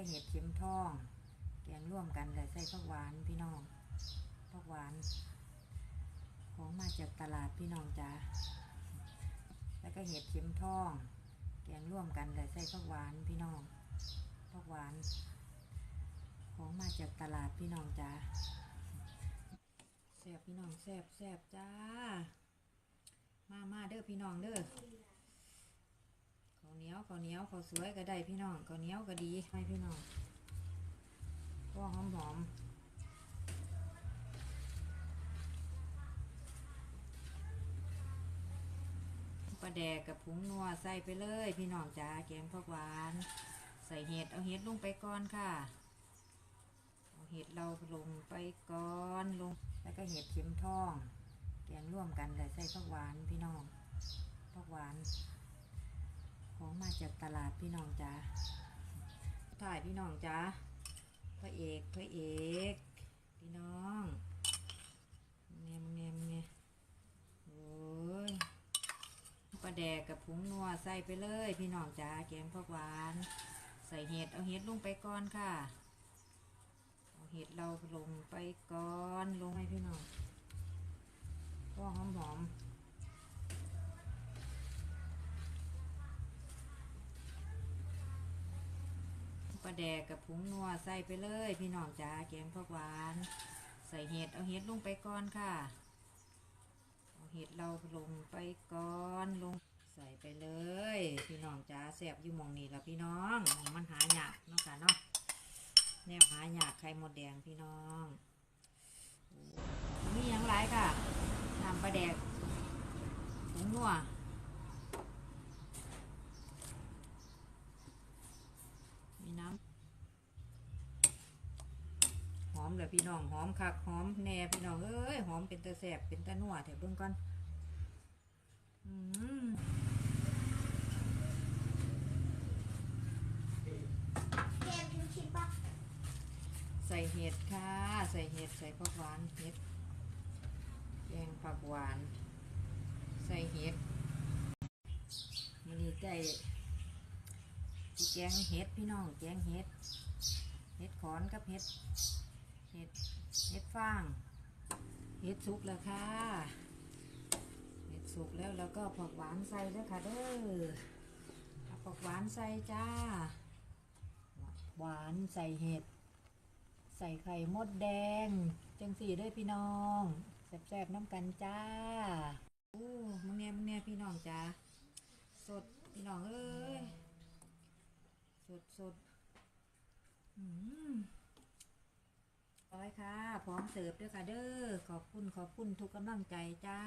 ก็เห็ดเข็มทอง แกงร่วมกันแต่ใส่ผักหวานพี่น้องผักหวาน ของมาจากตลาดพี่น้องจ้าแล้วก็เห็ดเข็มทอง แกงร่วมกันแต่ใส่ผักหวานพี่น้องผักหวาน ของมาจากตลาดพี่น้องจ้าแซ่บพี่น้องแซ่บแซ่บจ้า มามาเด้อพี่น้องเด้อ ข้าวเหนียวข้าวเหนียวข้าวสวยก็ได้พี่น้องข้าวเหนียวก็ดีให้พี่น้องก็หอมหอมปลาแดกกับผงนัวใส่ไปเลยพี่น้องจ้าแกงผักหวาน ใส่เห็ดเอาเห็ดลงไปก่อนค่ะ เอาเห็ดเราลงไปก่อนลง แล้วก็เห็ดเข็มทอง แกงร่วมกันแต่ใส่ผักหวานพี่น้องผักหวาน มาจากตลาดพี่น้องจ้าถ่ายพี่น้องจ้าพระเอกพระเอก พี่น้องเนียมเนียมเนี่ยโอ้ยปลาแดกกับผงนัวใส่ไปเลย พี่น้องจ้าแกงผักหวาน ใส่เห็ดเอาเห็ดลงไปก่อนค่ะ เอาเห็ดเราลงไปก่อนลงให้พี่น้องก็หอมหอม ปลาแดกกับผงนัวใส่ไปเลย พี่น้องจ้าแกงผักหวาน ใส่เห็ดเอาเห็ดลงไปก่อนค่ะ เอาเห็ดเราลงไปก่อนลงใส่ไปเลย พี่น้องจ้าแสบอยู่มองนี่ละพี่น้องมองมันหายากเนาะค่ะเนาะแนวหายากไข่มดแดงพี่น้องโอ้มีหยังไรค่ะน้ำปลาแดกผงนัวมีน้ำหลยพี่น้องหอมคักหอมแหน่พี่น้องเอ้ยหอมเป็นตะแสบเป็นตะนัวแถวเบื้องก่อนใส่เห็ดค่ะ ใส่เห็ดใส่ผักหวานเห็ดแกงผักหวาน ใส่เห็ดมันนี่ใจสิแกงเห็ดพี่น้องแกงเห็ดเห็ดขอนกับเห็ด ห็ดเห็ดฟางเห็ดสุกแล้วค่ะเห็ดสุกแล้วแล้วก็ผักหวานใส่แล้วค่ะเด้อผักหวานใส่จ้า หวานใส่เห็ด ใส่ไข่มดแดง จังสีด้วยพี่น้องแซ่บๆน้ำกันจ้าอู้มึงเนี่ยมึงเนี่ยพี่น้องจ้าสดพี่น้องเอ้ย สดสดอืม ร้อยค่ะ พร้อมเสิร์ฟด้วยค่ะเด้อ ขอบคุณขอบคุณทุกกำลังใจจ้า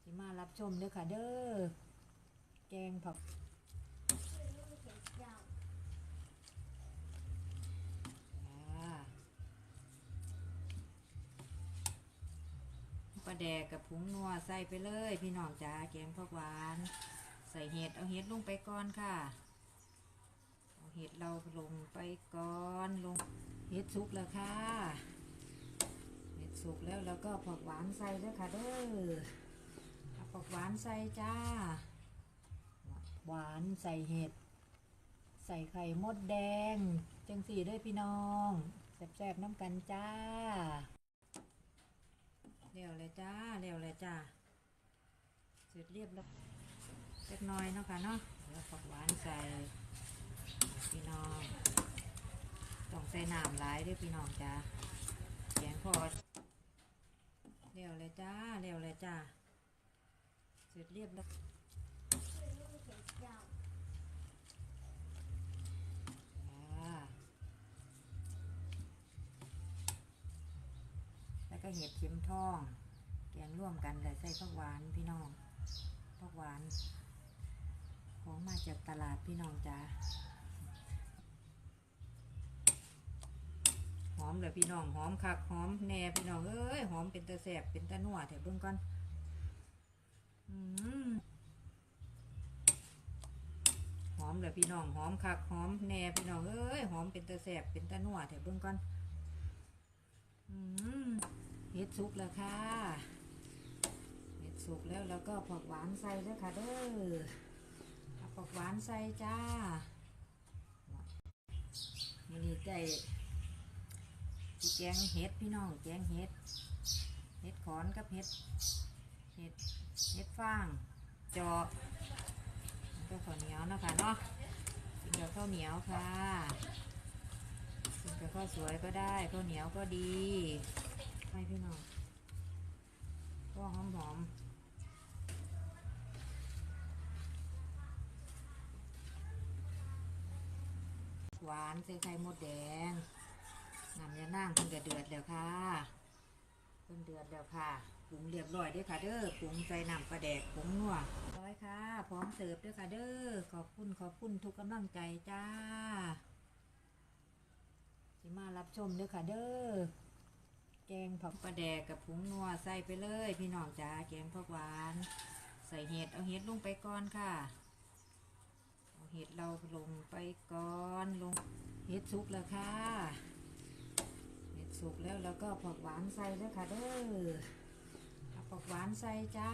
ที่มารับชมด้วยค่ะเด้อ แกงผักปลาแดกกับผงนัวใส่ไปเลย พี่น้องจ้าแกงผักหวาน ใส่เห็ดเอาเห็ดลงไปก่อนค่ะ เห็ดเราลงไปก่อนลงเห็ดสุกแล้วค่ะ เห็ดสุกแล้วแล้วก็ผักหวานใส่ด้วยค่ะเด้อผักหวานใส่จ้า หวานใส่เห็ด ใส่ไข่มดแดง จังสีด้วยพี่น้องแซ่บๆน้ำกันจ้าเร็วเลยจ้าเร็วเลยจ้าเสร็จเรียบแล้วเล็กน้อยเนาะค่ะเนาะแล้วผักหวานใส่ พี่น้อง ต้องใส่น้ำหลายด้วยพี่น้องจ้าแกงพอเร็วเลยจ้าเร็วเลยจ้าเสร็จเรียบแล้วแล้วก็เห็ดเข็มทอง แกงร่วมกันแต่ใส่ผักหวานพี่น้องผักหวาน ของมาจากตลาดพี่น้องจ้า อมเลยพี่น้องหอมคักหอมแหน่พี่น้องเอ้ยหอมเป็นตะแสบเป็นตะนัวแถวเบื้องก่อนหอมเลยพี่น้องหอมคักหอมแหน่พี่น้องเอ้ยหอมเป็นตะแสบเป็นตะนัวแถวเบื้องก่อนอืมเห็ดสุกแล้วค่ะเห็ดสุกแล้วแล้วก็ผักหวานใส่ด้วยค่ะเด้อผักหวานใส่จ้าได้สิ แกงเห็ดพี่น้องแกงเห็ดเห็ดขอนกับเห็ดเห็ดเห็ดฟางจอกแล้วก็ข้าวเหนียวนะคะเนาะกินกับข้าวเหนียวค่ะกินกับข้าวสวยก็ได้ข้าวเหนียวก็ดีให้พี่น้องก็หอมหอมหวานใส่ไข่มดแดง น้ำยานั่งเพิ่งจะเดือดแล้วค่ะเพิ่งเดือดแล้วค่ะปรุงเรียบร้อยเด้วยค่ะเด้อปรุงใส่น้ำปลาแดกปรุงนัวร้อยค่ะ พร้อมเสิร์ฟเด้วยค่ะเด้อขอบคุณขอบคุณทุกกำลังใจจ้าที่มารับชมเด้วยค่ะเด้อแกงผักปลาแดกกับผงนัวใส่ไปเลย พี่น้องจ้าแกงผักหวาน ใส่เห็ดเอาเห็ดลงไปก่อนค่ะเอาเห็ดเราลงไปก่อนลงเห็ดสุกแล้วค่ะ สุกแล้วแล้วก็ผักหวานใส่แล้วค่ะเด้อผักหวานใส่จ้า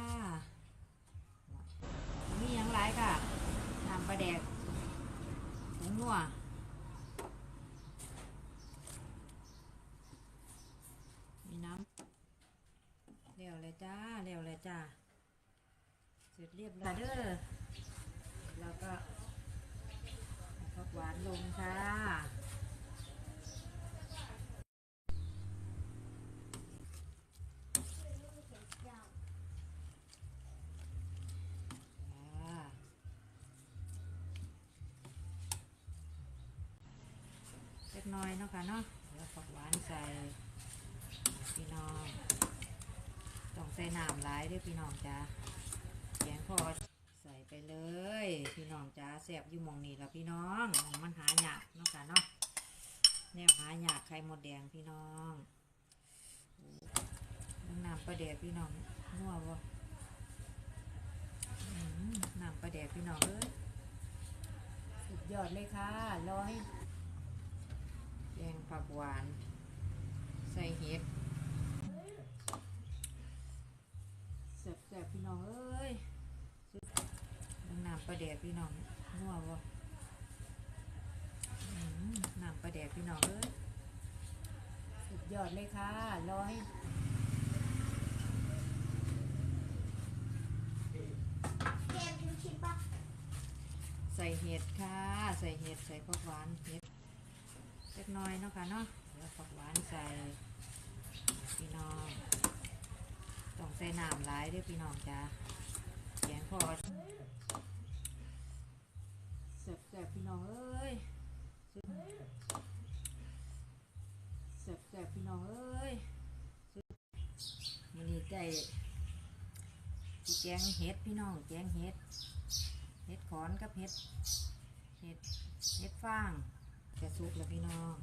มีหยังไรค่ะน้ำปลาแดกผงนัวมีน้ำเร็วเลยจ้าเร็วเลยจ้าเสร็จเรียบร้อยเด้อแล้วก็ผักหวานลงค่ะ อ่าเล็ก น้อยเนาะค่ะเนาะแล้วผักหวานใส่พี่น้องต้องใส่น้ำหลายด้วยพี่น้องจ้าแกงพอใส่ไปเลย พี่น้องจ้าแซ่บอยู่มองนี้แล้วพี่น้องมันหายากเนาะค่ะเนาะแนวหายากไข่มดแดงพี่น้องน้ำปลาแดกพี่น้องนัวบ่น้ำปลาแดกพี่น้องเอ้ยสุดยอดเลยค่ะรอให้ ผักหวาน ใส่เห็ดแซ่บๆพี่น้องเอ้ยสุดน้ำปลาแดกพี่น้องนัวบ่อืมน้ำปลาแดกพี่น้องเอ้ยสุดยอดเลยค่ะรอให้เกมทุกชิ้นปะใส่เห็ดค่ะ ใส่เห็ด ใส่ผักหวานเห็ดเล็ก น้อยเนาะค่ะเนาะแล้วผักหวานใส่พี่น้อง ต้องใส่น้ำหลายด้วยพี่น้องจ้าแกงพอเสร็จแสบๆพี่น้องเอ้ยเสร็จแสบๆพี่น้องเอ้ยมันนี้ได้แกงเห็ดพี่น้องแกงเห็ด เห็ดขอนกับเห็ด เห็ด เห็ดฟาง จะสุกแล้วพี่น้อง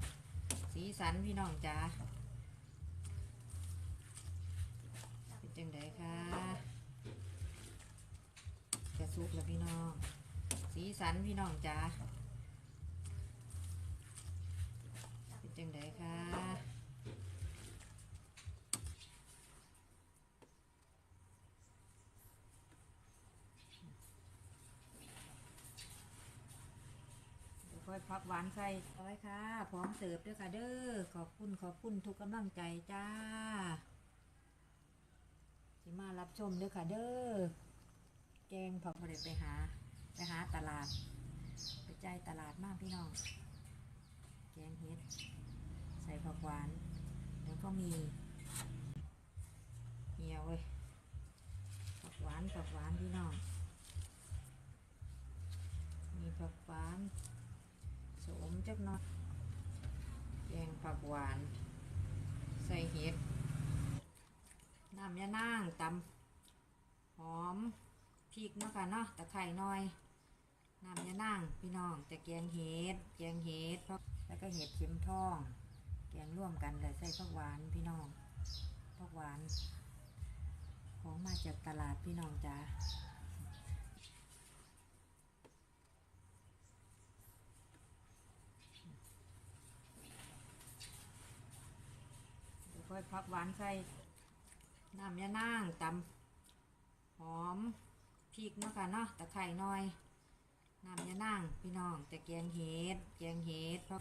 สีสันพี่น้องจ้าเป็นจังไดคะจะสุกแล้วพี่น้อง สีสันพี่น้องจ้าเป็นจังไดคะเดี๋ย วค่อยพักหวานใส่ร้อยค่ะ พร้อมเสิร์ฟด้วยค่ะเด้อ ขอบคุณขอบคุณทุกกำลังใจจ้าทีมารับชมด้วยค่ะเด้อ แกงผักบริไปหา ไปหาตลาด ไปใจตลาดมากพี่น้อง แกงเห็ด ใส่ผักหวาน แล้วก็มีเหี่ยวเว้ยผักหวานผักหวานพี่น้อง มีผักหวานสม จักหน่อยแกงผักหวาน ใส่เห็ด น้ำยะนางตำหอมพริกเนาะค่ะเนาะตะไคร่หน่อยน้ำยะนางพี่น้องจะแกงเห็ดแกงเห็ดแล้วก็เห็ดเข็มทอง แกงร่วมกันเลยใส่ผักหวานพี่น้องผักหวาน ของมาจากตลาดพี่น้องจ้าเดี๋ยว ค่อยพักหวานใส่น้ำยะนางตำหอมพริกเนาะค่ะเนาะตะไคร่น้อยน้ำยะนางพี่น้องแต่แกงเห็ดแกงเห็ดเพราะ